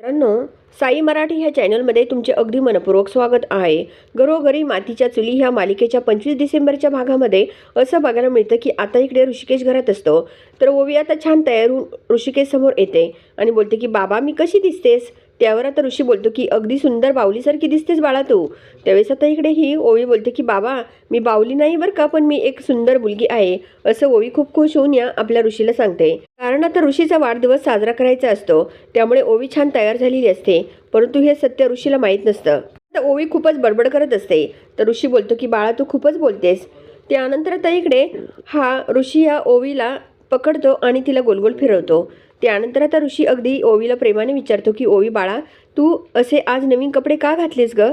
मित्रांनो साई मराठी ह्या चॅनलमध्ये तुमचे अगदी मनपूर्वक स्वागत आहे. घरोघरी मातीच्या चुली ह्या मालिकेच्या पंचवीस डिसेंबरच्या भागामध्ये असं बघायला मिळतं की आता इकडे ऋषिकेश घरात असतो. तर ओवी आता छान तयार होऊन ऋषिकेश समोर येते आणि बोलते की बाबा मी कशी दिसतेस? त्यावर आता ऋषी बोलतो की अगदी सुंदर बावलीसारखी दिसतेस बाळा तू. त्यावेळेस आता इकडे ही ओवी बोलते की बाबा मी बावली नाही बरं का पण मी एक सुंदर मुलगी आहे. असं ओवी खूप खुश होऊन या आपल्या ऋषीला सांगते. कारण आता ऋषीचा वाढदिवस साजरा करायचा असतो त्यामुळे ओवी छान तयार झालेली असते परंतु हे सत्य ऋषीला माहीत नसतं. आता ओवी खूपच बडबड करत असते तर ऋषी बोलतो की बाळा तू खूपच बोलतेस. त्यानंतर आता इकडे हा ऋषी या ओवीला पकडतो आणि तिला गोलगोल फिरवतो. त्यानंतर आता ऋषी अगदी ओवीला प्रेमाने विचारतो की ओवी बाळा तू असे आज नवीन कपडे का घातलेस ग?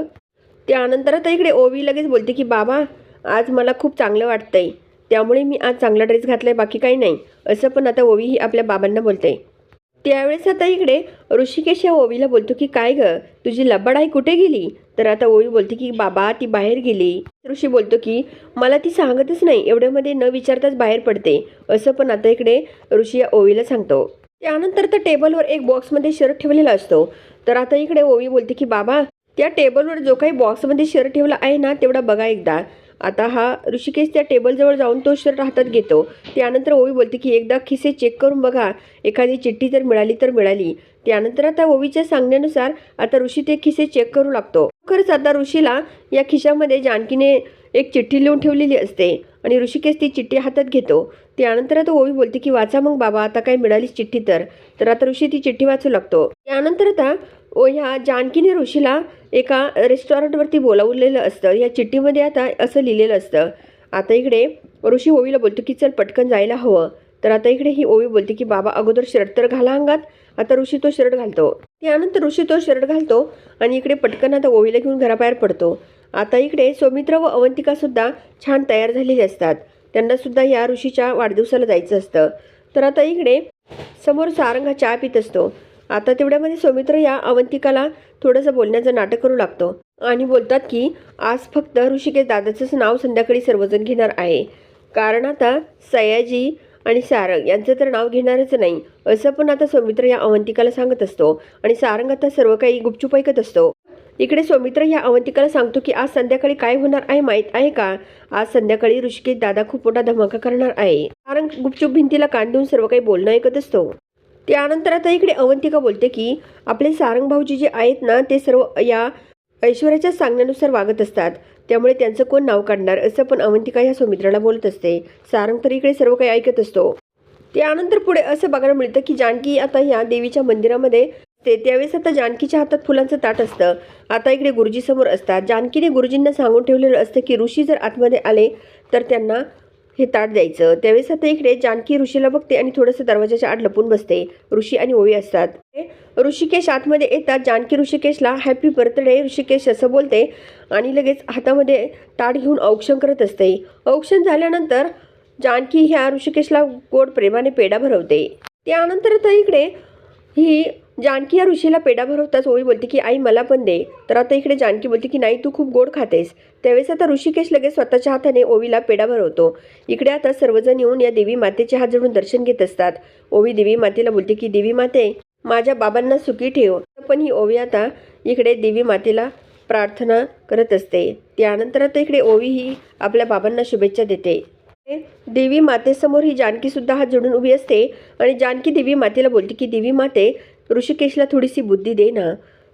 त्यानंतर आता इकडे ओवी लगेच बोलते की बाबा आज मला खूप चांगलं वाटतंय. त्यामुळे मी आज चांगला ड्रेस घातलाय बाकी काही नाही. असं पण आता ओवी ही आपल्या बाबांना बोलते. त्यावेळेस आता इकडे ऋषिकेश या ओवीला बोलतो की काय ग तुझी लब्बड आई कुठे गेली? तर आता ओवी बोलते की बाबा ती बाहेर गेली. ऋषी बोलतो की मला ती सांगतच नाही एवढ्यामध्ये न विचारताच बाहेर पडते. असं पण आता इकडे ऋषी या ओवीला सांगतो. त्यानंतर तर टेबलवर एक बॉक्समध्ये शर्ट ठेवलेला असतो. तर आता इकडे ओवी बोलते की बाबा त्या टेबलवर जो काही बॉक्समध्ये शर्ट ठेवला आहे ना तेवढा बघा एकदा. आता हा ऋषिकेश त्या टेबलजवळ जाऊन तो शर्ट हातात घेतो. त्यानंतर ओवी बोलते की एकदा खिसे चेक करून बघा. एखादी चिठ्ठी जर मिळाली तर मिळाली. त्यानंतर आता ओवीच्या सांगण्यानुसार आता ऋषी ते खिसे चेक करू लागतो. खरंच आता ऋषीला या खिशामध्ये जानकीने एक चिठ्ठी लिहून ठेवलेली असते आणि ऋषिकेश ती चिठ्ठी हातात घेतो. त्यानंतर आता ओवी बोलते की वाचा मग बाबा आता काय मिळालीच चिठ्ठी तर. तर आता ऋषी ती चिठ्ठी वाचू लागतो. त्यानंतर आता ओ ह्या जानकीने ऋषीला एका रेस्टॉरंटवरती बोलावलेलं असतं. या चिठ्ठीमध्ये आता असं लिहिलेलं असतं. आता इकडे ऋषी ओवीला बोलतो की चल पटकन जायला हवं. तर आता इकडे ही ओवी बोलते की बाबा अगोदर शर्ट तर घाला अंगात. आता ऋषी तो शर्ट घालतो. त्यानंतर ऋषी तो शर्ट घालतो आणि इकडे पटकन आता ओवीला घेऊन घराबाहेर पडतो. आता इकडे सौमित्र व अवंतिकासुद्धा छान तयार झालेले असतात. त्यांनासुद्धा या ऋषीच्या वाढदिवसाला जायचं असतं. तर आता इकडे समोर सारंगा चहा पित असतो. आता तेवढ्यामध्ये सौमित्र या अवंतिकाला थोडंसं बोलण्याचं नाटक करू लागतो. आणि बोलतात की आज फक्त ऋषिकेश दादाचंच नाव संध्याकाळी सर्वजण घेणार आहे. कारण आता सयाजी आणि सारंग यांचं तर नाव घेणारच नाही. असं पण आता सौमित्र या अवंतिकाला सांगत असतो. आणि सारंग आता सर्व काही गुपचूप ऐकत असतो. इकडे सौमित्र ह्या अवंतिकाला सांगतो की आज संध्याकाळी काय होणार आहे माहीत आहे का? आज संध्याकाळी ऋषिकेश दादा खूप मोठा धमाका करणार आहे. कारण गुपचूप भिंतीला कान देऊन सर्व काही बोलणं ऐकत असतो. त्यानंतर आता इकडे अवंतिका बोलते की आपले सारंग भाऊजी जे आहेत ना ते सर्व या ऐश्वर्याच्या सांगण्यानुसार वागत असतात. त्यामुळे त्यांचं कोण नाव काढणार असं पण अवंतिका ह्या सौमित्राला बोलत असते. सारंग तर इकडे सर्व काही ऐकत असतो. त्यानंतर पुढे असं बघायला मिळतं की जानकी आता या देवीच्या मंदिरामध्ये ते त्यावेळेस आता जानकीच्या हातात फुलांचं ताट असतं. आता इकडे गुरुजीसमोर असतात. जानकीने गुरुजींना सांगून ठेवलेलं असतं की ऋषी जर आतमध्ये आले तर त्यांना हे ताट द्यायचं. त्यावेळेस आता इकडे जानकी ऋषीला बघते आणि थोडंसं दरवाजाच्या आड लपून बसते. ऋषी आणि ओवी असतात. ऋषिकेश आतमध्ये येतात. जानकी ऋषिकेशला हॅपी बर्थडे ऋषिकेश असं बोलते आणि लगेच हातामध्ये ताट घेऊन औक्षण करत असते. औक्षण झाल्यानंतर जानकी ह्या ऋषिकेशला गोड प्रेमाने पेढा भरवते. त्यानंतर आता इकडे ही जानकी या ऋषीला पेढा भरवताच ओवी बोलते की आई मला पण दे. तर आता इकडे जानकी बोलते की नाही तू खूप गोड खातेस. त्यावेळेस आता ऋषिकेश लगेच स्वतःच्या हाताने ओवीला पेढा भरवतो. इकडे आता सर्वजण येऊन या देवी मातेचे हात जोडून दर्शन घेत असतात. ओवी देवी मातेला बोलते की देवी माते माझ्या बाबांना सुखी ठेव. पण ही ओवी आता इकडे देवी मातेला प्रार्थना करत असते. त्यानंतर आता इकडे ओवी ही आपल्या बाबांना शुभेच्छा देते. देवी मातेसमोर ही जानकी सुद्धा हात जोडून उभी असते आणि जानकी देवी मातेला बोलते की देवी माते ऋषिकेशला थोडीशी बुद्धी दे ना.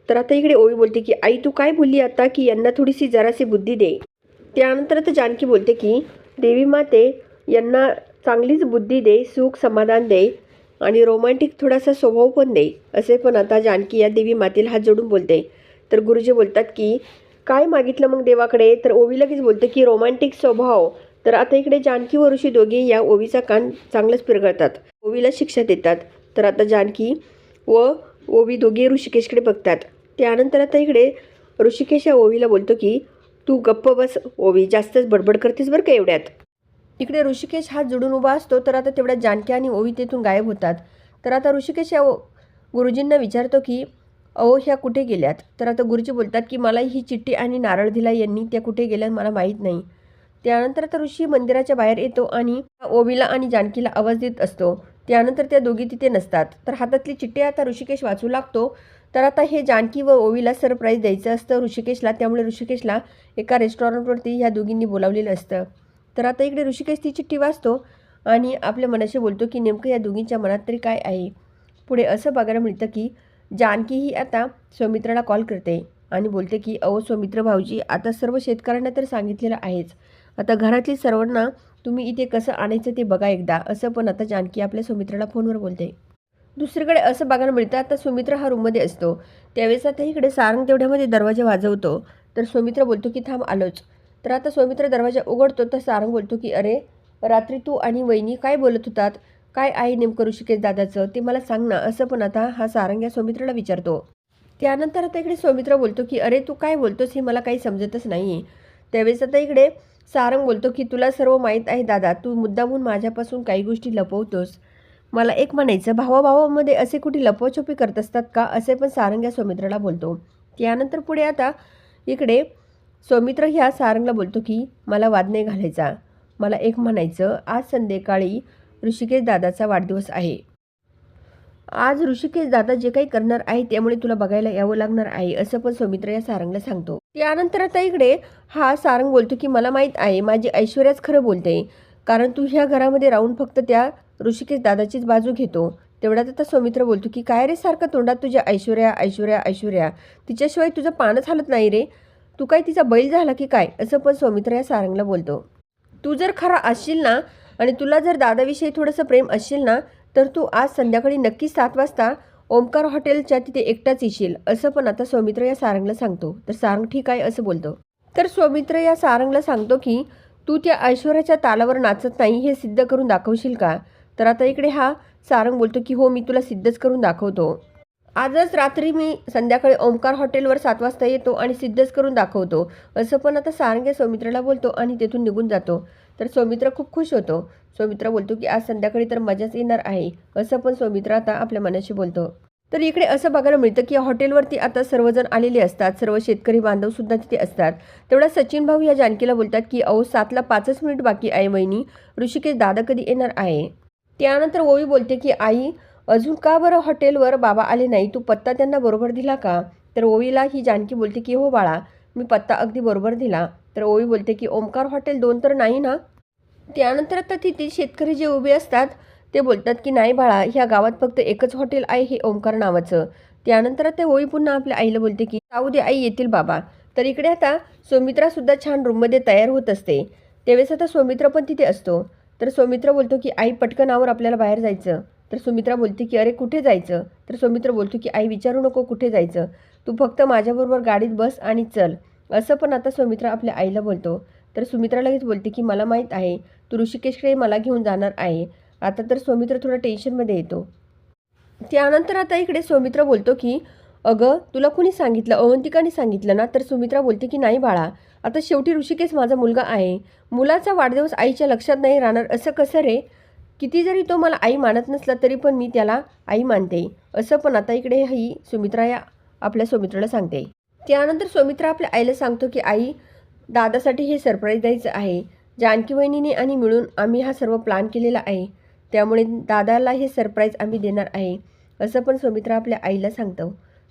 तर आता इकडे ओवी बोलते की आई तू काय बोलली आता की यांना थोडीशी जराशी बुद्धी दे? त्यानंतर तर जानकी बोलते की देवी माते यांना चांगलीच बुद्धी दे सुख समाधान दे आणि रोमॅन्टिक थोडासा स्वभाव पण दे. असे पण आता जानकी या देवी मातेला हात जोडून बोलते. तर गुरुजी बोलतात की काय मागितलं मग देवाकडे? तर ओवी लगेच बोलते की रोमॅन्टिक स्वभाव. तर आता इकडे जानकी व ऋषी दोघे या ओवीचा कान चांगलंच पिरगळतात. ओवीला शिक्षा देतात. तर आता जानकी व ओवी दोघे ऋषिकेशकडे बघतात. त्यानंतर आता इकडे ऋषिकेश या ओवीला बोलतो की तू गप्प बस ओवी. जास्तच बडबड करतेस बरं का एवढ्यात? इकडे ऋषिकेश हात जुडून उभा असतो तर आता तेवढ्या जानकी आणि ओवी तेथून गायब होतात. तर आता ऋषिकेश या ओ- गुरुजींना विचारतो की अहो ह्या कुठे गेल्यात? तर आता गुरुजी बोलतात की मला ही चिठ्ठी आणि नारळ दिला यांनी. त्या कुठे गेल्या मला माहीत नाही. त्यानंतर आता ऋषी मंदिराच्या बाहेर येतो आणि ओवीला आणि जानकीला आवाज देत असतो. त्यानंतर त्या दोघी तिथे नसतात. तर हातातली चिठ्ठी आता ऋषिकेश वाचू लागतो. तर आता हे जानकी व ओवीला सरप्राईज द्यायचं असतं ऋषिकेशला. त्यामुळे ऋषिकेशला एका रेस्टॉरंटवरती ह्या दोघींनी बोलावलेलं असतं. तर आता इकडे ऋषिकेश ती चिठ्ठी वाचतो आणि आपल्या मनाशी बोलतो की नेमकं या दोघींच्या मनात तरी काय आहे? पुढे असं बघायला मिळतं की जानकी ही आता सौमित्राला कॉल करते आणि बोलते की अहो सौमित्र भाऊजी आता सर्व शेतकऱ्यांना तर सांगितलेलं आहेच. आता घरातील सर्वांना तुम्ही इथे कसं आणायचं ते बघा एकदा. असं पण आता जानकी आपल्या सौमित्राला फोनवर बोलते. दुसरीकडे असं बघायला मिळतं आता सुमित्र हा रूममध्ये असतो. त्यावेळेस आता इकडे सारंग तेवढ्यामध्ये दरवाजा वाजवतो. तर सुमित्र बोलतो की थांब आलोच. तर आता सौमित्र दरवाजा उघडतो तर सारंग बोलतो की अरे रात्री तू आणि वहिनी काय बोलत होतात? काय आहे नेमकं ऋषिकेश दादाचं? ते मला सांग ना. असं पण आता हा सारंग या सौमित्राला विचारतो. त्यानंतर आता इकडे सौमित्र बोलतो की अरे तू काय बोलतोस हे मला काही समजतच नाही. त्यावेळेस आता इकडे सारंग बोलतो की तुला सर्व माहीत आहे दादा तू मुद्दामून माझ्यापासून काही गोष्टी लपवतोस. मला एक म्हणायचं भावाभावामध्ये असे कुठे लपवछपी करत असतात का असे पण सारंग या सौमित्राला बोलतो. त्यानंतर पुढे आता इकडे सौमित्र ह्या सारंगला बोलतो की मला वाद नाही घालायचा. मला एक म्हणायचं आज संध्याकाळी ऋषिकेश दादाचा वाढदिवस आहे. आज ऋषिकेश दादा जे काही करणार आहे त्यामुळे तुला बघायला यावं लागणार आहे असं पण सौमित्र या सारंगला सांगतो. त्यानंतर आता इकडे हा सारंग बोलतो की मला माहीत आहे माझी ऐश्वर्याच खरं बोलते. कारण तू ह्या घरामध्ये राहून फक्त त्या ऋषिकेश दादाचीच बाजू घेतो. तेवढ्यात आता सौमित्र बोलतो की काय रे सारखं तोंडात तुझ्या ऐश्वर्या ऐश्वर्या ऐश्वर्या? तिच्याशिवाय तुझं पानच हालत नाही रे. तू काय तिचा बैल झाला की काय? असं पण सौमित्र या सारंगला बोलतो. तू जर खरा असशील ना आणि तुला जर दादाविषयी थोडंसं प्रेम असशील ना तर तू आज संध्याकाळी नक्कीच सात वाजता ओमकार हॉटेलच्या तिथे एकटाच येशील असं पण आता सौमित्र या सारंगला सांगतो. तर सारंग ठीक आहे असं बोलतो. तर सौमित्र या सारंगला सांगतो की तू त्या ऐश्वर्याच्या तालावर नाचत नाही हे सिद्ध करून दाखवशील का? तर आता इकडे हा सारंग बोलतो की हो मी तुला सिद्धच करून दाखवतो. आजच रात्री मी संध्याकाळी ओमकार हॉटेलवर सात वाजता येतो आणि सिद्धच करून दाखवतो असं पण आता सारंग या सौमित्राला बोलतो आणि तेथून निघून जातो. तर सौमित्र खूप खुश होतो. सौमित्र बोलतो की आज संध्याकाळी तर मजाच येणार आहे. असं पण सौमित्र आता आपल्या मनाशी बोलतो. तर इकडे असं बघायला मिळतं की हॉटेलवरती आता सर्वजण आलेले असतात. सर्व शेतकरी बांधव सुद्धा तिथे असतात. तेवढा सचिन भाऊ या जानकीला बोलतात की अहो सातला पाचच मिनिट बाकी आहे वहिनी. ऋषिकेश दादा कधी येणार आहे? त्यानंतर ओवी बोलते की आई अजून का बरं हॉटेलवर बाबा आले नाही? तू पत्ता त्यांना बरोबर दिला का? तर ओवीला ही जानकी बोलते की हो बाळा मी पत्ता अगदी बरोबर दिला. तर ओवी बोलते की ओमकार हॉटेल दोन तर नाही ना? त्यानंतर आता तिथे शेतकरी जे उभे असतात ते बोलतात की नाही बाळा ह्या गावात फक्त एकच हॉटेल आहे हे ओमकार नावाचं. त्यानंतर ते ओवी पुन्हा आपल्या आईला बोलते की जाऊ दे आई येतील बाबा. तर इकडे आता सौमित्रासुद्धा छान रूममध्ये तयार होत असते. त्यावेळेस आता सौमित्र पण तिथे असतो. तर सौमित्र बोलतो की आई पटकन आवर आपल्याला बाहेर जायचं. तर सुमित्रा बोलते की अरे कुठे जायचं? तर सौमित्र बोलतो की आई विचारू नको कुठे जायचं? तू फक्त माझ्याबरोबर गाडीत बस आणि चल. असं पण आता सुमित्रा आपल्या आईला बोलतो. तर सुमित्रा लगेच बोलते की मला माहीत आहे तू ऋषिकेशकडे मला घेऊन जाणार आहे. आता तर सौमित्र थोडा टेन्शनमध्ये येतो. त्यानंतर आता इकडे सौमित्र बोलतो की अगं तुला कुणी सांगितलं? अवंतिकाने सांगितलं ना? तर सुमित्रा बोलते की नाही बाळा आता शेवटी ऋषिकेश माझा मुलगा आहे. मुलाचा वाढदिवस आईच्या लक्षात नाही राहणार असं कसं रे? किती जरी तो मला आई मानत नसला तरी पण मी त्याला आई मानते. असं पण आता इकडे ही सुमित्रा या आपल्या सौमित्राला सांगते. त्यानंतर सौमित्रा आपल्या आईला सांगतो की आई दादासाठी हे सरप्राईज द्यायचं आहे. जानकी वहिनीने आणि मिळून आम्ही हा सर्व प्लॅन केलेला आहे. त्यामुळे दादाला हे सरप्राईज आम्ही देणार आहे. असं पण सुमित्रा आपल्या आईला सांगतो.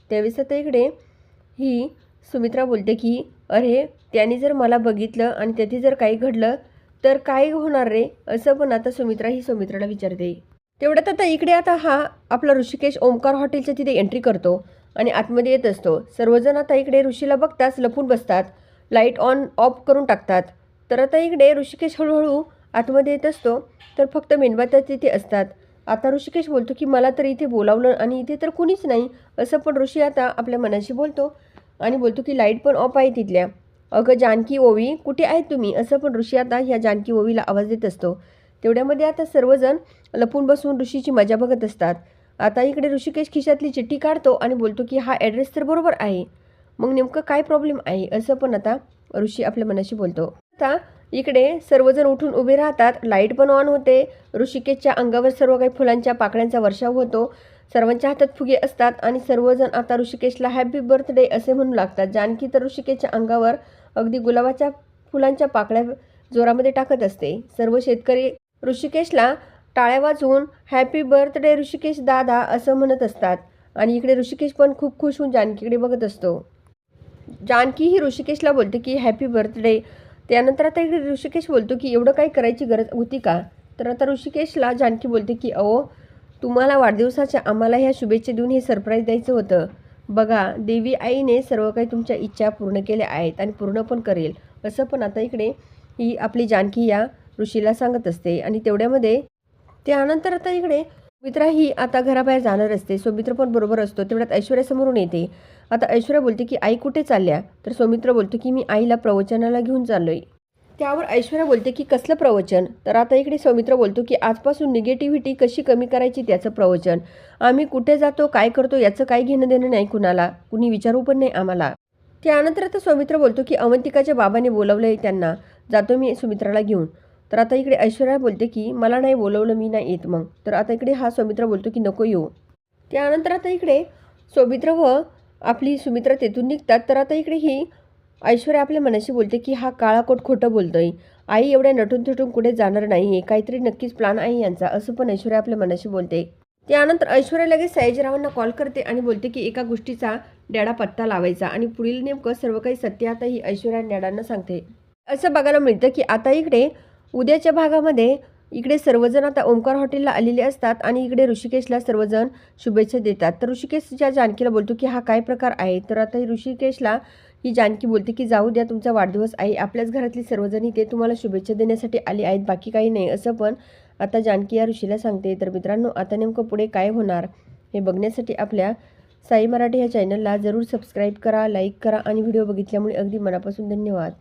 त्यावेळेस आता इकडे ही सुमित्रा बोलते की अरे त्याने जर मला बघितलं आणि त्याची जर काही घडलं तर काय होणार रे? असं पण आता सुमित्रा ही सुमित्राला विचारते. तेवढ्यात आता इकडे आता हा आपला ऋषिकेश ओमकार हॉटेलच्या तिथे एंट्री करतो. आणि आतमध्ये येत असतो. सर्वजण आता इकडे ऋषीला बघताच लपून बसतात. लाइट ऑन ऑफ करून टाकतात. तर आता इकडे ऋषिकेश हळूहळू आतमध्ये येत असतो. तर फक्त मेणबात्या तिथे असतात. आता ऋषिकेश बोलतो की मला तर इथे बोलावलं आणि इथे तर कुणीच नाही असं पण ऋषी आता आपल्या मनाशी बोलतो. आणि बोलतो की लाइट पण ऑफ आहे तिथल्या. अगं जानकी ओवी कुठे आहेत तुम्ही? असं पण ऋषी आता ह्या जानकी ओवीला आवाज देत असतो. तेवढ्यामध्ये आता सर्वजण लपून बसून ऋषीची मजा बघत असतात. आता इकडे ऋषिकेश खिशातली चिठ्ठी काढतो आणि बोलतो की हा ॲड्रेस तर बरोबर आहे. मग नेमकं काय प्रॉब्लेम आहे असं पण आता ऋषी आपल्या मनाशी बोलतो. आता इकडे सर्वजण उठून उभे राहतात. लाइट पण ऑन होते. ऋषिकेशच्या अंगावर सर्व काही फुलांच्या पाकळ्यांचा वर्षाव होतो. सर्वांच्या हातात फुगे असतात आणि सर्वजण आता ऋषिकेशला हॅपी बर्थडे असे म्हणू लागतात. जानकी तर ऋषिकेशच्या अंगावर अगदी गुलाबाच्या फुलांच्या पाकळ्या जोरामध्ये टाकत असते. सर्व शेतकरी ऋषिकेशला टाळ्या वाजवून हॅपी बर्थडे ऋषिकेश दादा असं म्हणत असतात. आणि इकडे ऋषिकेश पण खूप खुश होऊन जानकीकडे बघत असतो. जानकी ही ऋषिकेशला बोलते की हॅपी बर्थडे त्यानंतर आता इकडे ऋषिकेश बोलतो की एवढं काही करायची गरज होती का? तर आता ऋषिकेशला जानकी बोलते की अहो तुम्हाला वाढदिवसाच्या आम्हाला ह्या शुभेच्छा देऊन हे सरप्राईज द्यायचं होतं. बघा देवी आईने सर्व काही तुमच्या इच्छा पूर्ण केल्या आहेत आणि पूर्ण पण करेल. असं पण आता इकडे ही आपली जानकी या ऋषीला सांगत असते. आणि तेवढ्यामध्ये त्यानंतर आता इकडे मित्रा ही आता घराबाहेर जाणार असते. सौमित्र पण बरोबर असतो. तेवढ्यात ऐश्वर्या समोरून येते. आता ऐश्वर्या बोलते की आई कुठे चालल्या? तर सौमित्र बोलतो की मी आईला प्रवचनाला घेऊन चाललोय. त्यावर ऐश्वर्या बोलते की कसलं प्रवचन? तर आता इकडे सौमित्र बोलतो की आजपासून निगेटिव्हिटी कशी कमी करायची त्याचं प्रवचन? आम्ही कुठे जातो काय करतो याचं काय घेणं देणं नाही कुणाला. कुणी विचारू पण नाही आम्हाला. त्यानंतर आता सौमित्र बोलतो की अवंतिकाच्या बाबाने बोलवलं आहे त्यांना. जातो मी सुमित्राला घेऊन. तर आता इकडे ऐश्वर्या बोलते की मला नाही बोलवलं मी नाही येत मग. तर आता इकडे हा सौमित्र बोलतो की नको येऊ. त्यानंतर आता इकडे सौमित्र व आपली सुमित्रा तेथून निघतात. तर आता इकडे ही ऐश्वर्या आपल्या मनाशी बोलते की हा काळाकोट खोटं खोटं बोलतोय. आई एवढ्या नटून थटून कुठे जाणार नाही आहे काहीतरी नक्कीच प्लान आहे यांचा असं पण ऐश्वर्या आपल्या मनाशी बोलते. त्यानंतर ऐश्वर्या लगेच सयाजीरावांना कॉल करते आणि बोलते की एका गोष्टीचा डॅडा पत्ता लावायचा आणि पुढील नेमकं सर्व काही सत्य आता ही ऐश्वर्या डॅडांना सांगते. असं बघायला मिळतं की आता इकडे उद्याच्या भागामध्ये इकडे सर्वजण आता ओंकार हॉटेलला आलेले असतात आणि इकडे ऋषिकेशला सर्वजण शुभेच्छा देतात. तर ऋषिकेशच्या जानकीला बोलतो की हा काय प्रकार आहे? तर आता ऋषिकेशला ही जानकी बोलते की जाऊ द्या तुमचा वाढदिवस आहे. आपल्याच घरातली सर्वजण इथे तुम्हाला शुभेच्छा देण्यासाठी आली आहेत. बाकी काही नाही. असं पण आता जानकी या ऋषीला सांगते. तर मित्रांनो आता नेमकं पुढे काय होणार हे बघण्यासाठी आपल्या साई मराठी या चॅनलला जरूर सबस्क्राईब करा लाईक करा आणि व्हिडिओ बघितल्यामुळे अगदी मनापासून धन्यवाद.